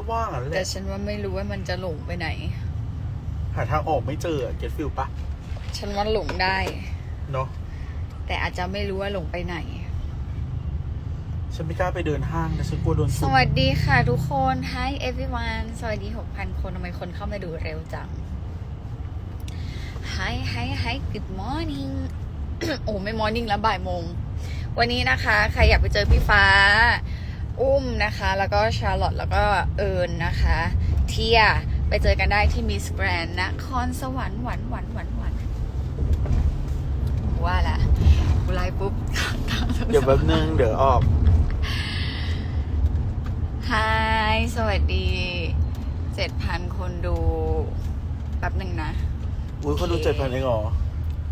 ก็ว่างั้นแหแต่ละฉันว่าไม่รู้ว่ามันจะหลงไปไหน หาทางออกไม่เจอเก็ตฟิลปะฉันว่าหลงได้ เนาะแต่อาจจะไม่รู้ว่าหลงไปไหน ฉันไม่กล้าไปเดินห้างนะฉันกลัวโดนสสุ่มวัสดีค่ะทุกคน Hi everyone สวัสดี 6,000 คนทำไมคนเข้ามาดูเร็วจัง Hi Hi Hi Good morning โอ้ไม่ morning แล้วบ่ายโมง วันนี้นะคะ ใครอยากไปเจอพี่ฟ้า อุ้มนะคะ แล้วก็ชาร์ลอตแล้วก็เอิญนะคะ เทียไปเจอกันได้ที่มิสแกรนนครสวรรค์หวันหวันหวันหวันว่าละกูไลฟ์ปุ๊บเดี๋ยวแป๊บนึงเดี๋ยวออกฮายสวัสดีเจ็ดพันคนดูแป๊บหนึ่งนะอุ้ยคนดูโอเคเจ็ดพันเองเหรอ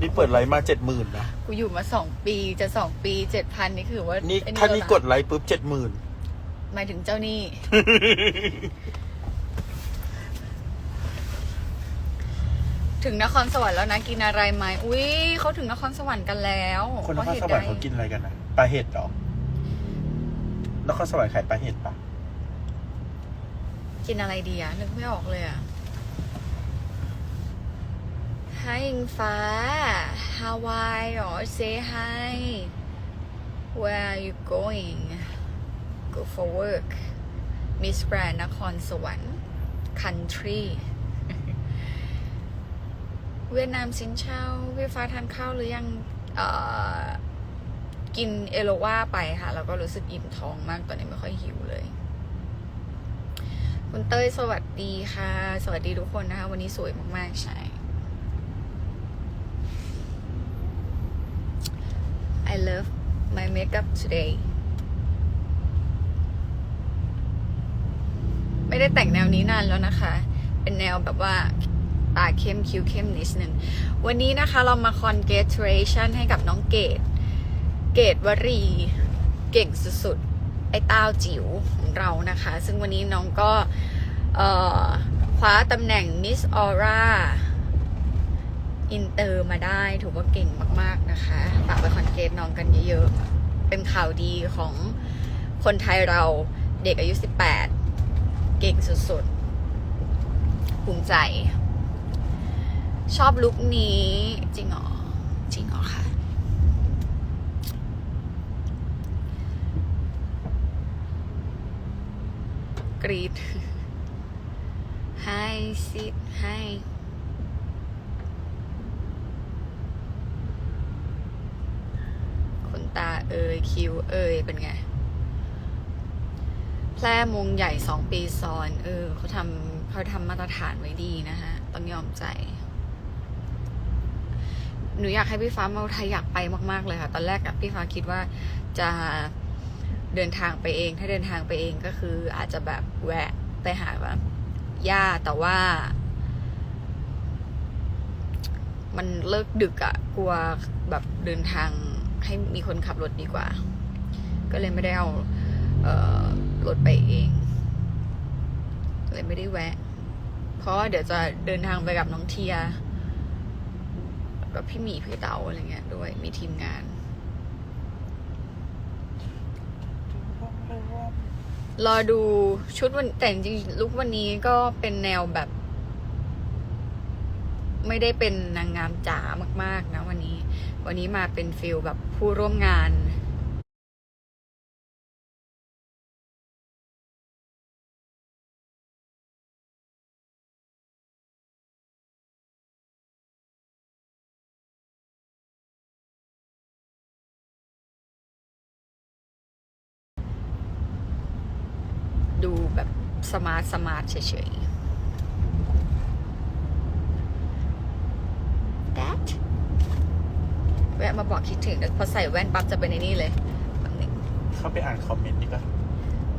นี่เปิดไลฟ์มาเจ็ดหมื่นนะ กูอยู่มาสองปีจะสองปีเจ็ดพันนี่คือว่า นี่ไอ้ถ้านี่แล้วะกดไลฟ์ปุ๊บเจ็ดหมื่น หมายถึงเจ้าหนี้ ถึงนครสวรรค์แล้วนะกินอะไรไหมอุ้ยเขาถึงนครสวรรค์กันแล้วคนนครพาะเหสตุวรรค์ใดเขากินอะไรกันนะปลาเห็ดเหรอนครสวรรค์ขายปลาเห็ดปะกินอะไรดีอะนึกไม่ออกเลยอะไฮอิงฟ้า Hawaii หรอ say hi where are you going go for work Miss Grand นครสวรรค์ country เวียดนามสินเช่าพี่ฟ้าทานข้าวหรือยังกินเอโลวาไปค่ะ แล้วก็รู้สึกอิ่มท้องมากตอนนี้ไม่ค่อยหิวเลย คุณเต้ยสวัสดีค่ะ สวัสดีทุกคนนะคะ วันนี้สวยมากๆ ใช่ I love my makeup today ไม่ได้แต่งแนวนี้นานแล้วนะคะ เป็นแนวแบบว่าตาเข้มคิ้วเข้มนิดนึง วันนี้นะคะเรามา congratulation ให้กับน้องเกด เกดวรี เก่งสุดๆ ไอ้ต้าจิ๋วของเรานะคะ ซึ่งวันนี้น้องก็คว้าตำแหน่ง Miss Aura อินเตอร์มาได้ถือว่าเก่งมากๆนะคะฝากไปคอนเกตน้องกันเยอะๆ เป็นข่าวดีของคนไทยเราเด็กอายุ 18 เก่งสุดๆ ภูมิใจ ชอบลุคนี้ จริงหรอ จริงหรอคะกรีด ให้ซิดให้ขนตาเอยคิ้วเอยเป็นไง แพร่มงใหญ่สองปีซ้อน เออเขาทำเขาทำมาตรฐานไว้ดีนะฮะ ต้องยอมใจ หนูอยากให้พี่ฟ้ามาไทยอยากไปมาก ๆ เลยค่ะ ตอนแรกอะพี่ฟ้าคิดว่าจะเดินทางไปเอง ถ้าเดินทางไปเองก็คืออาจจะแบบแวะไปหาแบบย่าแต่ว่า มันเลิกดึกอะกลัวแบบเดินทางให้มีคนขับรถดีกว่า ก็เลยไม่ได้เอา รถไปเองเลยไม่ได้แวะ เพราะว่าเดี๋ยวจะเดินทางไปกับน้องเทียกับพี่หมีพี่เต๋าอะไรเงี้ยด้วยมีทีมงานรอดูชุดวันแต่จริงลุควันนี้ก็เป็นแนวแบบ ไม่ได้เป็นนางงามจ๋ามาก ๆ นะวันนี้ วันนี้มาเป็นฟิลแบบผู้ร่วมงาน มาร์ทสมาร์ทเฉยๆ that แวะมาบอกคิดถึงเดี๋ยวพอใส่แว่นปั๊บจะเป็นในนี่เลยแบบหนึ่งเข้าไปอ่านคอมเมนต์ดีกว่า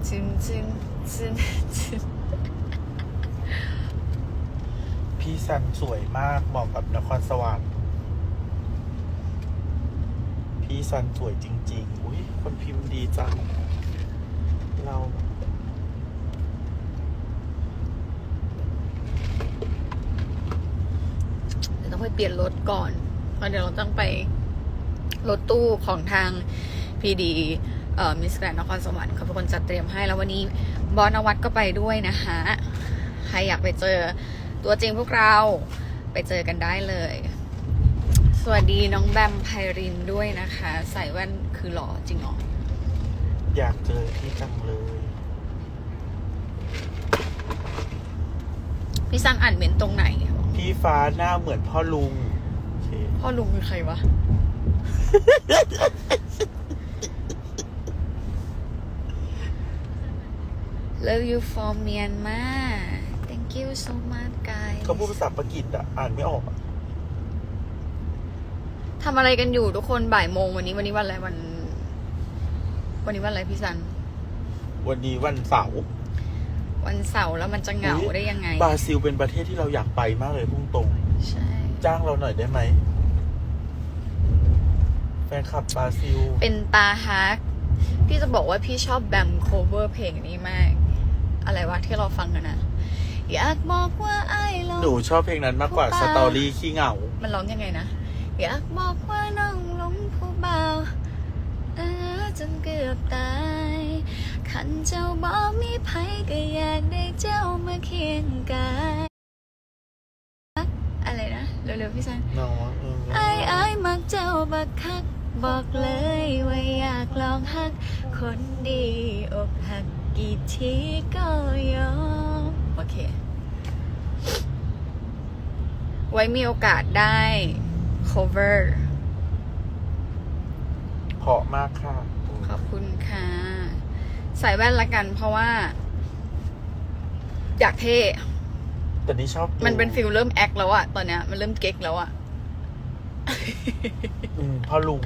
จึงจึงจึงจึงพี่ซันสวยมากเหมาะกับนครสวรรค์พี่ซันสวยจริง ๆ อุ้ยคนพิมพ์ดีจัง เรา เดี๋ยว ต้องไปเปลี่ยนรถก่อนเพราะเดี๋ยวเราต้องไปรถตู้ของทางพีดีเอ่อมิสแกรนนครสวรรค์เขาเป็นคนจัดเตรียมให้ แล้ววันนี้บอสนวัตก็ไปด้วยนะคะใครอยากไปเจอตัวจริงพวกเราไปเจอกันได้เลย สวัสดีน้องแบมไพรินด้วยนะคะ ใส่แว่นคือหล่อจริงเหรออยากเจอที่จังเลยพี่ซันอ่านเมนต์ตรงไหน พี่ฟ้าหน้าเหมือนพ่อลุงโอเคพ่อลุงคือใครวะ Love you from Myanmar Thank you so much guys เขาพูดภาษาปากีสอะ อ่านไม่ออกอะทำอะไรกันอยู่ทุกคนบ่ายโมงวันนี้วันนี้วันอะไรวัน วันนี้วันอะไรพี่ซัน วันนี้วันเสาร์ วันเสาร์แล้วมันจะเหงาได้ยังไง บราซิลเป็นประเทศที่เราอยากไปมากเลยพุ่งตรง ใช่ จ้างเราหน่อยได้ไหม แฟนคลับบราซิล เป็นตาฮัก พี่จะบอกว่าพี่ชอบแบมโคเวอร์เพลงนี้มาก อะไรวะที่เราฟังกันนะอยากบอกว่าไอ้ลองหนูชอบเพลงนั้นมากกว่าสตอรี่ขี้เหงา มันร้องยังไงนะ อยากบอกว่าน้องหลงผู้เบาเออจนเกือบตาย ขันเจ้าบอกมีภัยก็อยากได้เจ้ามาเคียงกายอะไรนะ เร็วๆพี่ซันน้องเออไอ้ไอ้ายมักเจ้าบักคัก บอกเลยว่าอยากลองฮัก คนดีอกหักกี่ทีก็ยอมโอเค ไว้มีโอกาสได้ cover เพราะมากค่ะ ขอบคุณค่ะ ใส่แว่นละกัน เพราะว่า อยากเท่แต่นี่ชอบดูมันเป็นฟิลเริ่มแอคแล้วอะตอนเนี้ย มันเริ่มเก๊กแล้วอะอืมพ่อลุง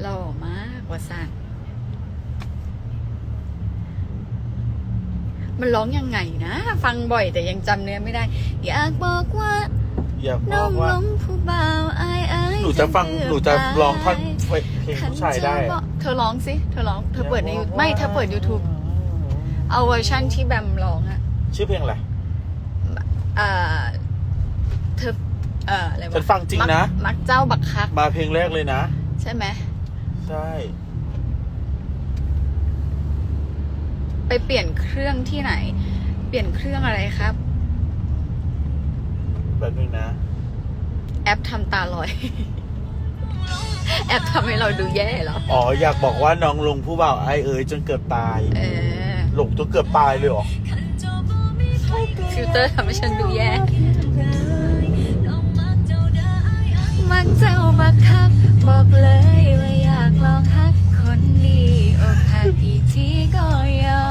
หล่อมากว่าสันมันร้องยังไงนะ ฟังบ่อยแต่ยังจำเนื้อไม่ได้ อยากบอกว่าอยากบน้ออกงหลว่างผู้บ่าวอายอายหนูจะฟังเกืบหนูจะร้องท่อน ตายเพลงผู้ชายได้ขันเจ้บอกเธอร้องสิ เธอร้อง เธอเปิดใน ไม่ เธอเปิด YouTube เอาเวอร์ชั่นที่แบมร้องอะชื่อเพลงอะไร เอ่อเธอ เอ่อ อะไรวะฉันฟังจริงนะ มักมักเจ้าบักคัก มาเพลงแรกเลยนะ ใช่ไหม ใช่ ไปเปลี่ยนเครื่องที่ไหน เปลี่ยนเครื่องอะไรครับ แบบนึงนะ แอปทำตาลอย แอปทำให้เราดูแย่เหรอ อ๋ออยากบอกว่าน้องลงผู้บ่าวไอเอ๋ยจนเกือบตายเออ หลงจนเกือบตายเลยเหรอฟิลเตอร์ทำให้ฉันดูแย่ มักเจ้าบักคัก บอกเลยว่าอยากลองฮักคนดีอกหักกี่ทีก็ยอ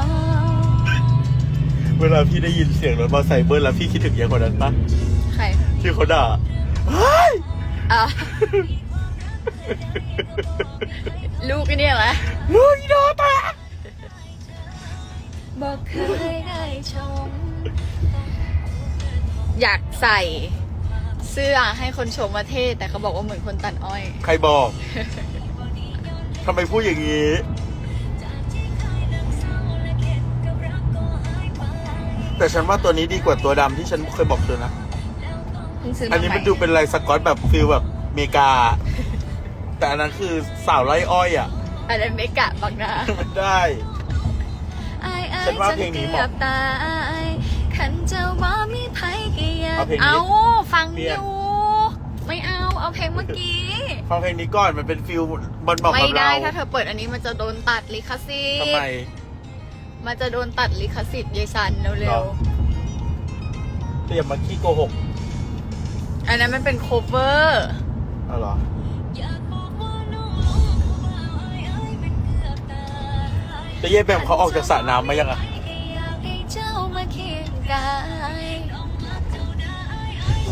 มเวลาพี่ได้ยินเสียงรถมอเตอร์ไซค์เบิ้ลแล้วพี่คิดถึงยังคนนั้นปะใครที่เขาด่าเฮ้ย อะ ลูกไอ้เนี่ยเหรอลุยโดตาบอกเคยได้ชม อยากใส่เสื้อให้คนชมว่าเท่แต่เขาบอกว่าเหมือนคนตัดอ้อย ใครบอก ทำไมพูดอย่างนี้ แต่ฉันว่าตัวนี้ดีกว่าตัวดำที่ฉันเคยบอกเธอนะ เพิ่งซื้ออัมานนี้ใหม่มันดูเป็นลายสกอตแบบฟิลแบบเมกา แต่อันนั้นคือสาวไร่อ้อยอะ อันนั้นเมกะบักนามันได้อายอายฉันว่าเพลงนี้เหมาะจกือบตายขันเจ้าว่ามีไผกี่อยาเอาเพลงนี้ เอาฟังเปลี่อยนยู่ไม่เอาเอาเพลงเมื่อกี้ฟังเพลงนี้ก่อนมันเป็นฟิลมันบอกไม่กับได้เราถ้าเธอเปิดอันนี้มันจะโดนตัดลิขสิททำธิ์ไมมันจะโดนตัดลิขสิทธิ์ยายซันหรเร็วอ เตรียมมาขี้โกหกๆอันนั้นมันเป็นโคเวอร์ เอาเหรอ แต่เย่แบมเขาออกจากสระน้ำมายังอะให้เจ้ามาเคียงกาย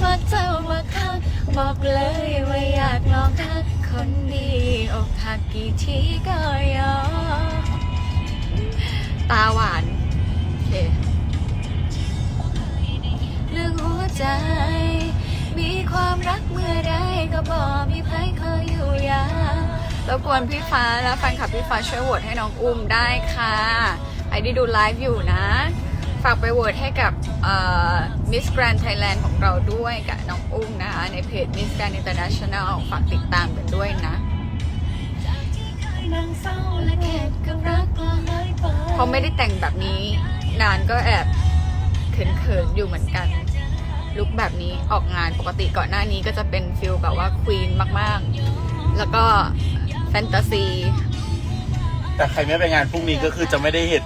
มาเจ้ามาคักบอกเลยว่าอยากลองทักคนดีอกหักกี่ทีก็ยอมตาหวานโอเคเรื่องหัวใจ มีความรักเมื่อใดก็บอกมีใครเคยอยู่ยาม รบกวนพี่ฟ้าและแฟนคลับพี่ฟ้าช่วยโหวตให้น้องอุ้มได้ค่ะใครที่ดูไลฟ์อยู่นะ ฝากไปโหวตให้กับมิสแกรน n d ไทยแลนด์ของเราด้วยกับน้องอุ้งนะคะ ในเพจ Miss Grand International ฝากติดตามกันด้วยนะเพราไม่ได้แต่งแบบนี้ นานก็แอบเขินๆอยู่เหมือนกันลุคแบบนี้ออกงานปกติก่อนหน้านี้ก็จะเป็นฟิลแบบว่าควีนมากๆ แล้วก็ นตาซี แต่ใครไม่ไปงานพรุ่งนี้ก็คือจะไม่ได้เห็น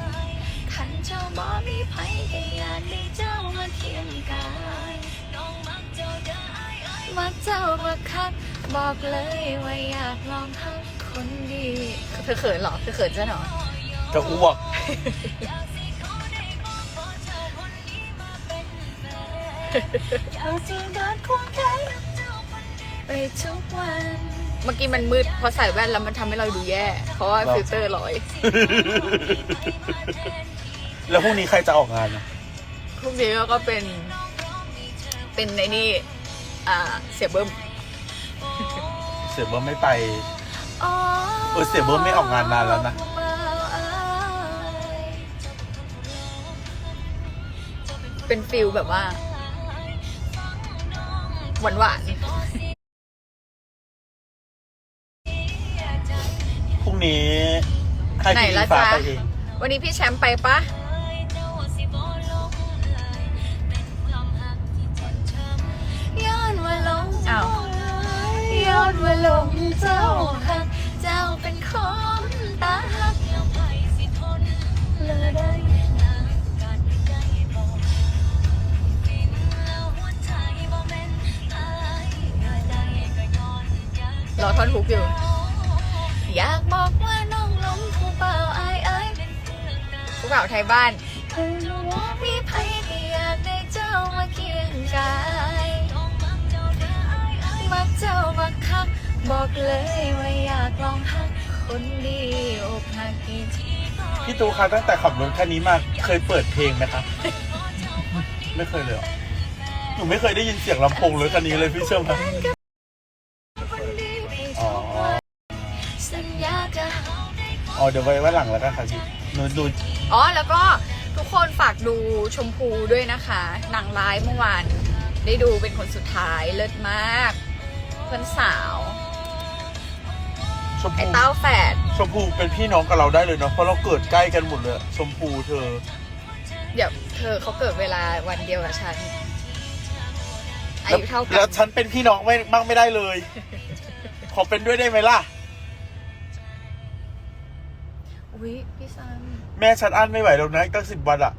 ขันเจ้าบ่มีไผก็อยากได้เจ้ามาเคียงกายมาเจ้ามาคักบอกเลยว่าอยากลองทักคนดีเธอเขินเหรอเธอเขินใช่เหรอจะอ้วกไปทุกวัน เมื่อกี้มันมืดพอใส่แว่นแล้วมันทำให้เราดูแย่ เพราะว่าหรอฟิลเตอร์ลอยแล้วพรุ่งนี้ใครจะออกงานนะพรุ่งนี้ก็เป็น เป็นในนี่อ่าเสียเบิ้มเสียเบิร์ไม่ไป เออเสียเบิ้มไม่ออกงานนานแล้วนะ เป็นฟิลแบบว่า หวานหวานพ นี้ให้ๆไหนพี่ละฟ้าจ๊ะไปเองวันนี้พี่แชมป์ไปปะย้อนว่าลงอ้าวย้อนว่าลงเจ้าหักเจ้าเป็นคนตาหักเลยได้รอท่อนฮุกอยู่ อยากบอกว่าน้องหลงผู้เบาอายอายผู้เบาไทยบ้านมีไผที่อยากได้เจ้ามาเคียงกายมักเจ้าบักคัก บอกเลยว่าอยากลองหักคนดีอกหักกี่ทีพี่ตูคะตั้งแต่ขับรถคันนี้มาเคยเปิดเพลงไหมคะไม่เคยเลยเหรอหนูไม่เคยได้ยินเสียงลำโพงรถคันนี้เลยพี่เชื่อไหม สัญญาจะอ๋อเดี๋ยวไว้ไว้หลังแล้วกันค่ะพี่หนูดูอ๋อแล้วก็ทุกคนฝากดูชมพูด้วยนะคะหนังร้ายเมื่อวานได้ดูเป็นคนสุดท้ายเลิศมาก เพื่อนสาว ชมไอ้พูเต้าแฝดชมพูเป็นพี่น้องกับเราได้เลยเนาะเพราะเราเกิดใกล้กันหมดเลยชมพูเธอ เดี๋ยวเธอเขาเกิดเวลาวันเดียวกับฉันอาแล้วยุเท่ากัแล้วน ฉันเป็นพี่น้องไม่บ้างไม่ได้เลย ขอเป็นด้วยได้ไหมล่ะ อุ้ยพี่ซัน แม่ฉันอั้นไม่ไหวแล้วนะอีกตั้งสิบวันอะ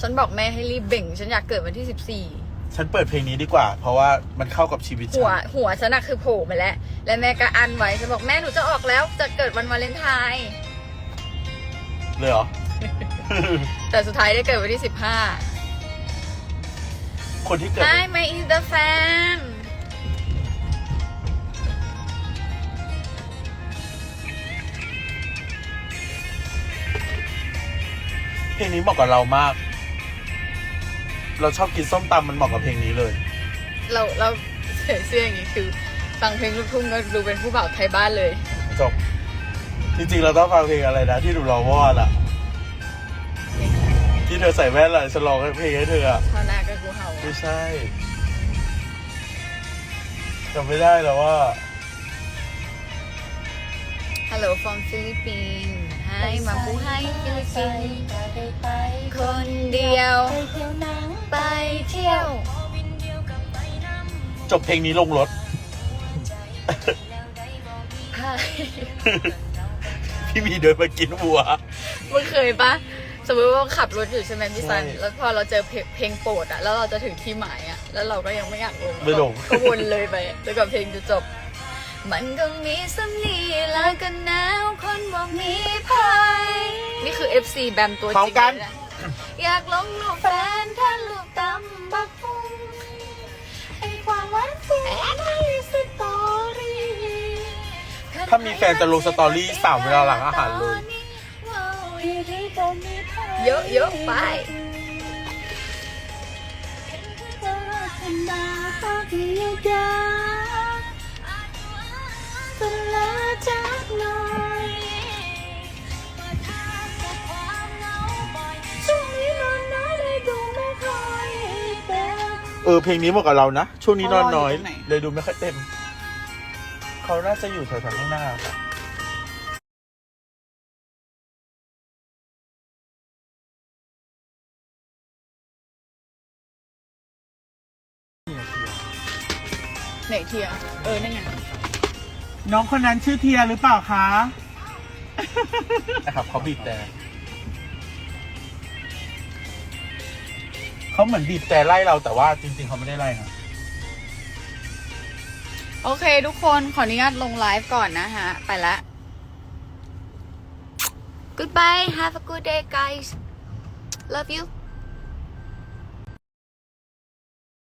ฉันบอกแม่ให้รีบเบ่ง ฉันอยากเกิดวันที่สิบสี่ฉันเปิดเพลงนี้ดีกว่า เพราะว่ามันเข้ากับชีวิตฉัหัวน หัวฉันอะคือโผล่มาแล้ว และแม่ก็อันไว้ ฉันบอกแม่หนูจะออกแล้ว จะเกิดวันวาเลนไทน์เลยเหรอ แต่สุดท้ายได้เกิดวันที่สิบห้าคนที่เกิด Hi my is the fan เพล งนี้เหมาะกับเรามาก เราชอบกินส้มตำมันเหมาะกับเพลงนี้เลย เราเราใส่เสื้ออย่างนี้คือฟังเพลงลูกทุ่งก็ดูเป็นผู้บ่าวไทยบ้านเลย จบ จริงๆ เราต้องฟังเพลงอะไรนะ ที่ดูเราวอดอะที่เธอใส่แว่นอะฉันร้องเพลงให้เธออะเท่าหน้าก็กูเห่าไม่ใช่จำไม่ได้แล้วว่า Hello from Philippines ให้มาผู้ให้ฟิลิปปินส์คนเดียว ไปเที่ยว จบเพลงนี้ลงรถให้พี่มีเดินมากินวัว มึงเคยปะสมมติว่าขับรถอยู่ใช่ไหมพี่ซัน ใช่แล้วพอเราเจอเพลงเพลงโปรดอะแล้วเราจะถึงที่หมายอะแล้วเราก็ยังไม่อยากลงไม่ลง ก็วนเลยไปจนกว่าเพลงจะจบ มันก็มีสำนีแล้วกันหนาวคนบอกมีภัยนี่คือ FC แบมตัวจพร้อริมงกันเลยนะอยากลงรูปแฟนท่านรูปตำบักหุ่งให้ความหวานฟุ้งในสตอรี่ถ้ามีแฟนจะลงสตอรี่สามเวลาหลังอาหารเลย เยอะเยอะๆไปเออเพลงนี้เหมาะกับเรานะ ช่วงนี้นอนน้อย เขารออยู่ตรงไหน เลยดูไม่ค่อยเต็ม เขาน่าจะอยู่แถวๆข้างหน้าค่ะเนี่ยเทียไหนเทียเออนั่นไงน้องคนนั้นชื่อเทียหรือเปล่าคะ นะครับเขาบีบแต่ เขาเหมือนบีบแต่ไล่เราแต่ว่าจริง ๆเขาไม่ได้ไล่นะโอเคทุกคนขออนุญาตลงไลฟ์ก่อนนะฮะ ไปละ Goodbye have a good day guys love you